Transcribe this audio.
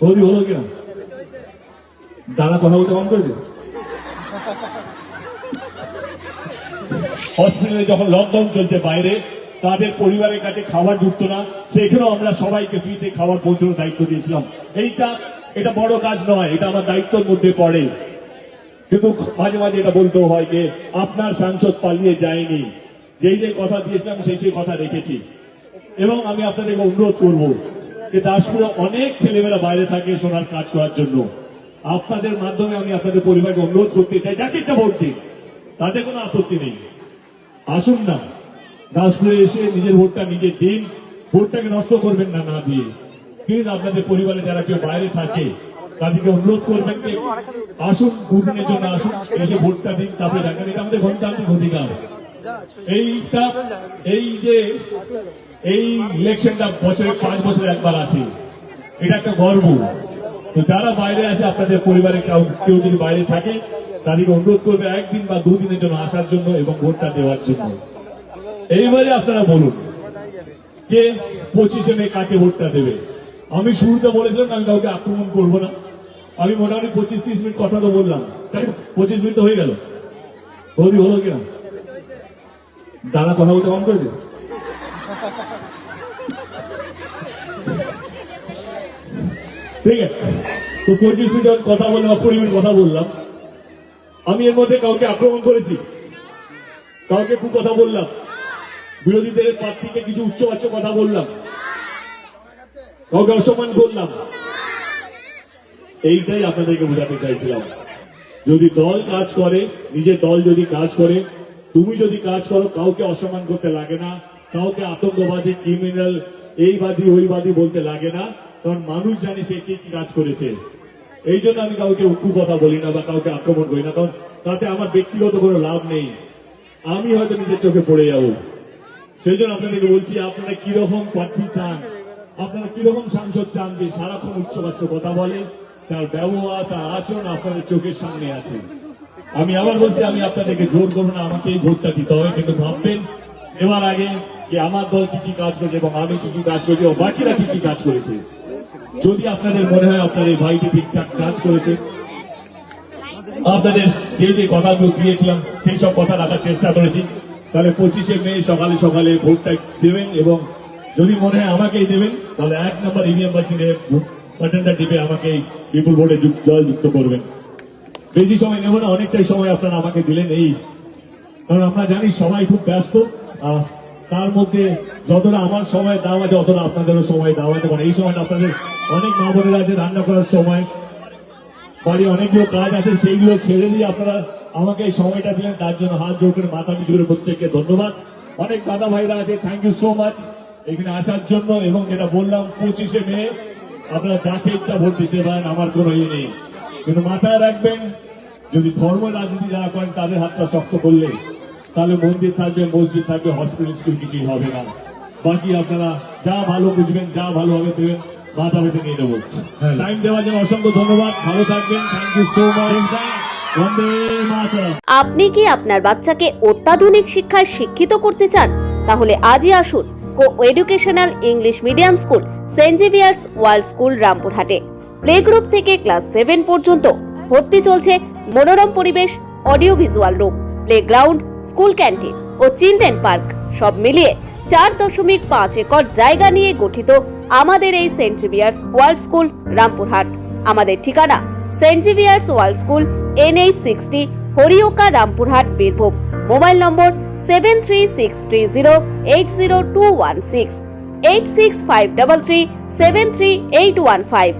বৌদি হলো কিনা? দাদা কথা বলতে কম করেছে? হসপিটালে যখন লকডাউন চলছে বাইরে, তাদের পরিবারের কাছে খাবার ঢুকতো না, সেখানেও আমরা সবাইকে ফ্রিতে খাবার পৌঁছানোর দায়িত্ব দিয়েছিলাম। এইটা, এটা বড় কাজ নয়, এটা আমার দায়িত্বের মধ্যে পড়ে। কিন্তু মাঝে মাঝে এটা বলতেও হয় যে, আপনার সাংসদ পালিয়ে যায়নি। যেই যে কথা দিয়েছিলাম, সেই সেই কথা রেখেছি। এবং আমি আপনাদেরকে অনুরোধ করব যে দাসপুরে অনেক ছেলেমেয়েরা বাইরে থাকে সোনার কাজ করার জন্য। আপনাদের মাধ্যমে আমি আপনাদের পরিবারকে অনুরোধ করতে চাই, যাকে ইচ্ছা ভোট দিন, তাতে কোনো আপত্তি নেই। আসুন না, দাসপুরে এসে নিজের ভোটটা নিজে দিন, ভোটটাকে নষ্ট করবেন না না দিয়ে। প্লিজ আপনাদের পরিবারে যারা কেউ বাইরে থাকে, তাদেরকে অনুরোধ করবেন আসুন দুদিনের জন্য আসুন, এসে ভোটটা দিন, তারপরে দেখেন এটা আমাদের গণতান্ত্রিক অধিকার। এইটা, এই যে এই ইলেকশনটা বছরে পাঁচ বছরে একবার আসে। এটা একটা গর্ব। তো যারা বাইরে আছে, আপনাদের পরিবারে কেউ যদি বাইরে থাকে, তাদেরকে অনুরোধ করবে একদিন বা দুদিনের জন্য আসার জন্য এবং ভোটটা দেওয়ার জন্য। এইবারে আপনারা বলুন, কে পঁচিশে মে কাকে ভোটটা দেবে? আমি শুরুতে বলেছিলাম, আমি কাউকে আক্রমণ করব না। আমি মোটামুটি পঁচিশ তিরিশ মিনিট কথা তো বললাম। পঁচিশ মিনিট তো হয়ে গেল। হলো কিনা? দাদা কথা বলতে কম করেছে? ঠিক আছে। তো পঁচিশ মিনিট কথা বললাম কুড়ি মিনিট কথা বললাম। আমি এর মধ্যে কাউকে আক্রমণ করেছি। কাউকে খুব কথা বললাম। বিরোধীদের প্রার্থীকে কিছু কথা বললাম। কাউকে অসম্মান করলাম। এইটাই আপনাদেরকে বোঝাতে চাইছিলাম। যদি দল কাজ করে, নিজের দল যদি কাজ করে, তুমি যদি কাজ করো, কাউকে অসম্মান করতে লাগে না। কাউকে আতঙ্কবাদী ক্রিমিনাল এইবাদী ওইবাদী বলতে লাগে না। কারণ মানুষ জানে সে কি কাজ করেছে। এই জন্য আমি কাউকে উক্কু কথা বলি না বা কাউকে আক্রমণ করি না, কারণ তাতে আমার ব্যক্তিগত কোনো লাভ নেই। আমি হয়তো নিজের চোখে পড়ে যাব। সেই জন্য আপনাদেরকে বলছি, আপনারা কীরকম প্রার্থী চান? আপনারা কীরকম সাংসদ চান যে সারাক্ষণ উচ্চবাচ্য কথা বলে? তার ব্যবহার, তার আচরণ আপনাদের চোখের সামনে আছে। আমি আবার বলছি, আমি আপনাদেরকে জোর করব না, আমাকে এই ভোটটা দিতে হবে, কিন্তু ভাববেন, এবার আগে যে আমার দল কি কি কাজ করেছে এবং আমি কি কি কাজ করেছি এবং বাকিরা কি কি কাজ করেছে। যদি আপনাদের মনে হয় আপনার এই ভাইটি ঠিকঠাক কাজ করেছে, আপনাদের যে যে কথাগুলো দিয়েছিলাম, সেই সব কথা রাখার চেষ্টা করেছি। তাহলে পঁচিশে মে সকালে সকালে ভোটটা দেবেন এবং যদি মনে হয় আমাকেই দেবেন, তাহলে এক নম্বর ইভিএম মেশিনে বাটনটা টিপে আমাকে বিপুল ভোটে যুক- জয় যুক্ত করবেন। বেশি সময় নেব না, অনেকটাই সময় আপনারা আমাকে দিলেন এই। কারণ আমরা জানি সবাই খুব ব্যস্ত তার মধ্যে যতটা আমার সময় দেওয়া আছে, অতটা আপনাদেরও সময় দেওয়া আছে। এই সময়টা আপনাদের অনেক মা বোনেরা আছে, রান্না করার সময়। বাড়ি অনেকগুলো কাজ আছে, সেইগুলো ছেড়ে দিয়ে আপনারা আমাকে এই সময়টা দিলেন। তার জন্য হাত জোর করে, মাথা নিচু করে প্রত্যেককে ধন্যবাদ। অনেক দাদা ভাইরা আছে থ্যাংক ইউ সো মাচ এখানে আসার জন্য এবং যেটা বললাম, পঁচিশে মে, আপনারা যাকে ইচ্ছা ভোট দিতে পারেন, আমার কোনো ইয়ে নেই। কিন্তু মাথায় রাখবেন, যদি ধর্ম রাজনীতি যারা করেন, তাদের হাতটা শক্ত করলে তাহলে মন্দির থাকবে মসজিদ থাকবে হসপিটাল স্কুল কিছুই হবে না। বাকি আপনারা যা ভালো বুঝবেন যা ভালোভাবে দেবেন মাথা পেতে নিয়ে নেব। টাইম দেওয়ার জন্য অসংখ্য ধন্যবাদ। ভালো থাকবেন। থ্যাংক ইউ সো মাচ আপনি কি আপনার বাচ্চাকে অত্যাধুনিক শিক্ষায় শিক্ষিত করতে চান? তাহলে আজই আসুন coeducational English medium school saint Xavier's world school রামপুরহাটে। Play group থেকে ক্লাস সেভেন পর্যন্ত ভর্তি চলছে মনোরম পরিবেশ audio visual room playground school canteen ও চিলড্রেন পার্ক, সব মিলিয়ে চার দশমিক পাঁচ একর জায়গা নিয়ে গঠিত আমাদের এই saint Xavier's world school, Rampurhat. আমাদের ঠিকানা saint Xavier's world school, NH sixty, Harioka, Rampurhat, Birbhum. Mobile number seven three six three zero eight zero two one six, eight six five double three, seven three eight one five.